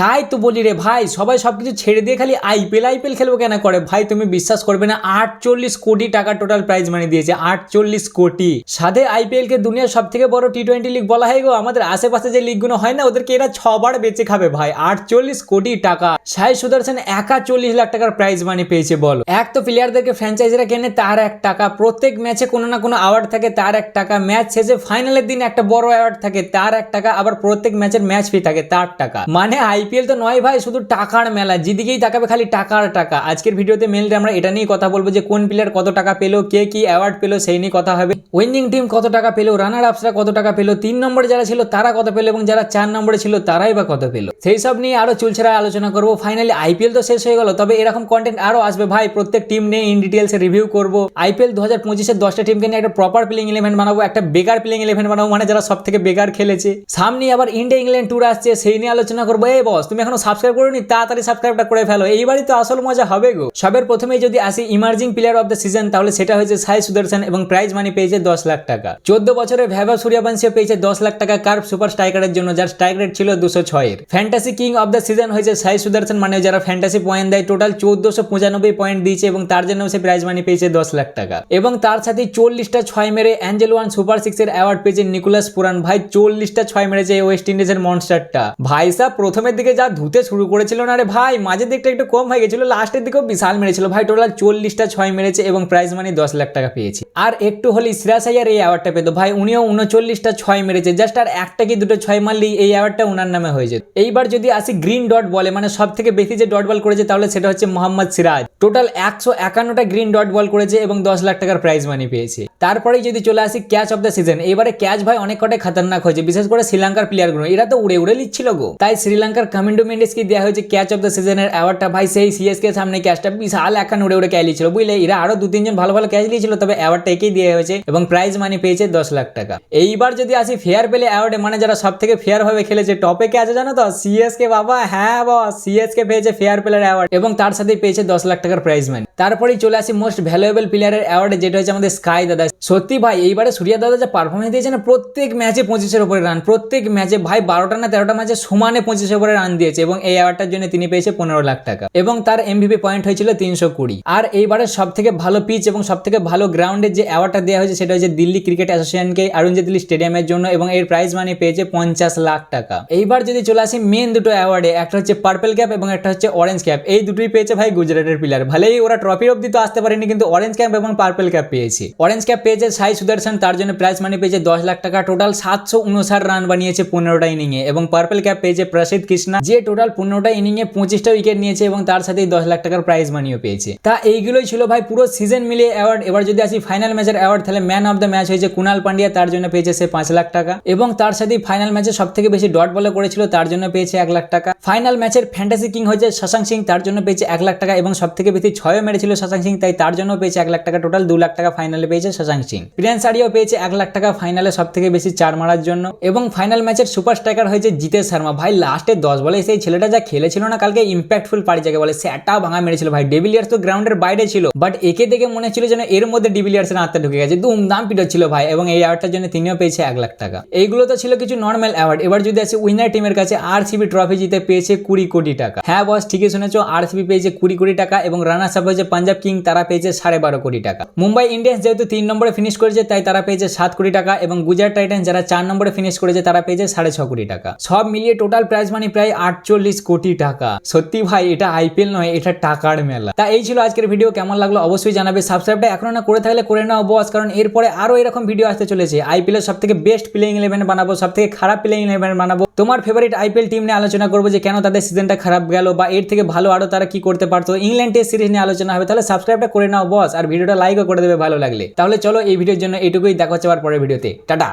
তাই তো বলি রে ভাই, সবাই সব কিছু ছেড়ে দিয়ে খালি আইপিএল আইপিএল খেলব কেন করে? ভাই, তুমি বিশ্বাস করবে না, আটচল্লিশ কোটি টাকা টোটাল প্রাইজ মানি দিয়েছে, আটচল্লিশ কোটি। সাথে আইপিএল কে দুনিয়ার সব থেকে বড় টি টোয়েন্টি লিগ বলা হয় গো, আমাদের আশেপাশে যে লিগগুলো হয় না, ওদেরকে এরা ছবার বেঁচে খাবে ভাই, আটচল্লিশ কোটি টাকা। সাই সুদর্শন একা চল্লিশ লাখ টাকার প্রাইজ মানি পেয়েছে, বল। এক তো প্লেয়ারদেরকে ফ্র্যাঞ্চাইজিরা কেনে, তার এক টাকা। প্রত্যেক ম্যাচে কোনো না কোনো অ্যাওয়ার্ড থাকে, তার এক টাকা। ম্যাচ শেষে ফাইনালের দিন একটা বড় অ্যাওয়ার্ড থাকে, তার এক টাকা। আবার প্রত্যেক ম্যাচের ম্যাচ ফি থাকে, তার টাকা। মানে আইপিএল তো নয় ভাই, শুধু টাকার মেলা। যেদিকেই তাকাবে খালি টাকার টাকা। আজকের ভিডিওতে মেনলি আমরা এটা নিয়ে কথা বলব যে কোন প্লেয়ার কত টাকা পেল, কে কি অ্যাওয়ার্ড পেল, সেই নিয়ে কথা হবে। উইনিং টিম কত টাকা পেল রানার আপসরা কত টাকা পেল, তিন নম্বরে যারা ছিল তারা কত পেল এবং যারা চার নম্বরে ছিল তারাই বা কত পেল। সেই সব নিয়ে আরও চুলছেরা আলোচনা করব। ফাইনালি আইপিএল তো শেষ হয়ে গেল, তবে এরকম কন্টেন্ট আরও আসবে ভাই। প্রত্যেক টিম নিয়ে ইন ডিটেলসে রিভিউ করব। আইপিএল দু হাজার পঁচিশের দশটা টিমকে নিয়ে একটা প্রপার প্লেইং ইলেভেন বানাবো, একটা বেকার প্লেইং ইলেভেন বানাবো মানে যারা সব থেকে বেকার খেলেছে। সামনে আবার ইন্ডিয়া ইংল্যান্ড ট্যুর আসছে, সেই নিয়ে আলোচনা করব। এই বস তুমি এখনও সাবস্ক্রাইব করোনি, তাড়াতাড়ি সাবস্ক্রাইবটা করে ফেলো। এইবারই তো আসল মজা হবে গো। সবের প্রথমেই যদি আসি emerging player of the season তাহলে সেটা হয়েছে সাই সুদর্শন এবং প্রাইজ মানি পেয়েছে দশ লাখ টাকা। চোদ্দ বছরের ভ্যাভা সূর্যবংশী পেয়েছে দশ লাখ টাকা কার্ভ সুপার স্ট্রাইকারের জন্য, যার স্ট্রাইক রেট ছিল দুশো ছয়ের fantasy king of the season হয়েছে সাই সুদর্শন মানে যারা ফ্যান্টাসি পয়েন্ট দেয় টোটাল চোদ্দশো পঁচানব্বই পয়েন্ট দিয়েছে এবং তার জন্য সে প্রাইজ মানি পেয়েছে দশ লাখ টাকা। এবং তার সাথে চল্লিশটা ছয় মেরে অ্যাঞ্জেল ওয়ান সুপার সিক্সের অ্যাওয়ার্ড পেয়েছে নিকোলাস পুরান। ভাই, চল্লিশটা ছয় মেরেছে ওয়েস্ট ইন্ডিজের মনস্টারটা ভাই সাহ প্রথমের যা ধুতে শুরু করেছিল না রে ভাই, মাঝের দিকটা একটু কম হয়ে গেছিল লাস্টের দিকেও বিশাল মেরেছিল। ভাই টোটাল চল্লিশটা ছয় মেরেছে এবং প্রাইজ মানি দশ লাখ টাকা পেয়েছে। আর একটু হলে সিরাজ আয়ার এই অ্যাওয়ার্ডটা পেতো। ভাই, উনিও উনচল্লিশটা ছয় মেরেছে। জাস্ট আর একটা কি দুটো ছয় মারলেই এই অ্যাওয়ার্ডটা উনার নামে হয়ে যেত। এইবার যদি আসি গ্রিন ডট বলে মানে সব থেকে বেশি যে ডট বল করেছে, তাহলে সেটা হচ্ছে মোহাম্মদ সিরাজ। টোটাল একশো একান্নটা গ্রিন ডট বল করেছে এবং দশ লাখ টাকার প্রাইজ মানি পেয়েছে। তারপরে যদি চলে আসি ক্যাচ অফ দ্য সিজন এবারে ক্যাচ ভাই অনেক কটাই খাতারনাক হয়েছে, বিশেষ করে শ্রীলঙ্কার প্লেয়ারগুলো এরা তো উড়ে উড়ে লিখছিল গো। তাই শ্রীলঙ্কার কামিন্ডো মেন্ডেসকে দেওয়া হয়েছে ক্যাচ অফ দ্য সিজনের অ্যাওয়ার্ডটা ভাই, সেই সিএসকে সামনে ক্যাচটা বিশাল এখন উড়ে উড়ে ক্যাচ দিয়েছিল বুঝলে? এরা আরও দু তিনজন ভালো ভালো ক্যাচ দিয়েছিল, তবে অ্যাওয়ার্ডটা একেই দেওয়া হয়েছে এবং প্রাইজ মানি পেয়েছে দশ লাখ টাকা। এইবার যদি আসি ফেয়ার পেলে অ্যাওয়ার্ডে মানে যারা সব থেকে ফেয়ার ভাবে খেলেছে টপে কে আছে জানো তো? সিএসকে বাবা হ্যাঁ বাবা সিএসকে পেয়েছে ফেয়ার প্লেয়ার অ্যাওয়ার্ড এবং তার সাথে পেয়েছে দশ লাখ টাকার প্রাইজ মানি তারপরেই চলে আসি মোস্ট ভ্যালুয়েবল প্লেয়ারের অ্যাওয়ার্ডে যেটা হচ্ছে আমাদের স্কাই দাদা। সত্যি ভাই, এইবারে সূর্যা দাদা যে পারফরমেন্স দিয়েছে না, প্রত্যেক ম্যাচে পঁচিশের ওপরে রান প্রত্যেক ম্যাচে ভাই বারোটা না তেরোটা ম্যাচে সমানে পঁচিশের ওপরে রান দিয়েছে এবং এই অ্যাওয়ার্ডটার জন্য তিনি পেয়েছে পনেরো লাখ টাকা। এবং তার এমভিপি পয়েন্ট হয়েছিল তিনশো কুড়ি। আর এইবারে সব থেকে ভালো পিচ এবং সব থেকে ভালো গ্রাউন্ডের যে অ্যাওয়ার্ডটা দেওয়া হয়েছে, সেটা হচ্ছে দিল্লি ক্রিকেট অ্যাসোসিয়েশনকে অরুণ জেটলি স্টেডিয়ামের জন্য এবং এর প্রাইজ মানি পেয়েছে পঞ্চাশ লাখ টাকা। এইবার যদি চলে আসি মেন দুটো অ্যাওয়ার্ডে একটা হচ্ছে পার্পল ক্যাপ এবং একটা হচ্ছে অরেঞ্জ ক্যাপ এই দুটোই পেয়েছে ভাই গুজরাটের প্লেয়ার ভালেই ওরা ট্রফি অব্দি তো আসতে পারেনি, কিন্তু অরেঞ্জ ক্যাপ এবং পার্পল ক্যাপ পেয়েছে। অরেঞ্জ ক্যাপ পেয়েছে সাই সুদর্শন তার জন্য প্রাইজ মানি পেয়েছে দশ লাখ টাকা। টোটাল সাতশো উনষাট রান বানিয়েছে পনেরোটা ইনিংয়ে এবং পার্পল ক্যাপ পেয়েছে প্রসিদ্ধ কৃষ্ণা যে টোটাল পনেরোটা ইনিংয়ে পঁচিশটা উইকেট নিয়েছে এবং তার সাথেই দশ লাখ টাকার প্রাইজ মানিও পেয়েছে। তা এইগুলোই ছিল ভাই পুরো সিজন মিলিয়ে অ্যাওয়ার্ড এবার যদি আসি ফাইনাল ম্যাচের অ্যাওয়ার্ড তাহলে ম্যান অফ দ্য ম্যাচ হয়েছে কুনাল পান্ডিয়া, তার জন্য পেয়েছে সে পাঁচ লাখ টাকা। এবং তার সাথেই ফাইনাল ম্যাচে সব থেকে বেশি ডট বলে করেছিল, তার জন্য পেয়েছে এক লাখ টাকা। ফাইনাল ম্যাচের ফ্যান্টাসি কিং হয়েছে শশাং সিং, তার জন্য পেয়েছে এক লাখ টাকা এবং সব থেকে বেশি ছয়ও মেরেছিল শশাং সিং, তাই তার জন্য পেয়েছে এক লাখ টাকা টোটাল দু লাখ টাকা ফাইনালে পেয়েছে শশাং সিং। প্রিয়ান্স আরিও পেয়েছে এক লাখ টাকা ফাইনালে সব থেকে বেশি চার মারার জন্য। এবং ফাইনাল ম্যাচের সুপার স্ট্রাইকার হয়েছে জিতেশ শর্মা। ভাই লাস্টে দশ বলে সেই ছেলেটা যা খেলেছিল না, কালকে ইম্প্যাক্টফুল পারি যাকে বলে, সেটা ভাঙা মেরেছিল ভাই। ডেভিলিয়ার্স তো গ্রাউন্ডের বাইরে ছিল বাট একে দেখে মনে ছিল যেন এর মধ্যে ডিভিলিয়ার্সের আত্মা ঢুকে গেছে। দুমদাম ছিল ভাই, এবং এই অ্যাওয়ার্ডটার জন্য তিনিও পেয়েছে এক লাখ টাকা। এইগুলো তো ছিল কিছু নর্মাল অ্যাওয়ার্ড এবার যদি আছে উইনার টিমের কাছে আর সিবি ট্রফি জিতে পেয়েছে কুড়ি কোটি টাকা। হ্যাঁ বস ঠিকই শুনেছো আর সিবি পেয়েছে কুড়ি কোটি টাকা এবং রানার্স আপ হয়েছে পাঞ্জাব কিং, তারা পেয়েছে সাড়ে বারো কোটি টাকা। মুম্বাই ইন্ডিয়ান্স যেহেতু তিন নম্বরে ফিনিশ করেছে, তাই তারা পেয়েছে সাত কোটি টাকা এবং গুজরাট টাইটান্স যারা চার নম্বরে ফিনিশ করেছে, তারা পেয়েছে সাড়ে ছ কোটি টাকা। সব মিলিয়ে টোটাল প্রাইজ মানি প্রায় আটচল্লিশ কোটি টাকা। সত্যি ভাই, এটা আইপিএল নয়, এটা টাকার মেলা। তা এই ছিল আজকের ভিডিও কেমন লাগল অবশ্যই জানাবে। সাবস্ক্রাইবটা এখনও না করে থাকলে করে নাও বস কারণ এরপরে আরও এরকম ভিডিও আসতে চলেছে। আইপিএল সব থেকে বেস্ট প্লেইং ইলেভেন বানাবো সব থেকে খারাপ প্লেইং ইলেভেন বানাবো। তোমার ফেভারিট আইপিএল টিম নিয়ে আলোচনা করব যে কেন তাদের সিজনটা খারাপ গেল বা এর থেকে ভালো আরও তারা কি করতে পারতো। ইংল্যান্ড টেস্ট সিরিজ নিয়ে আলোচনা হবে, তাহলে সাবস্ক্রাইবটা করে নাও বস আর ভিডিওটা লাইকও করে দেবে ভালো লাগলে। তাহলে চলো এই ভিডিওর জন্য এইটুকুই, দেখা হচ্ছে আবার পরের ভিডিওতে। টাটা!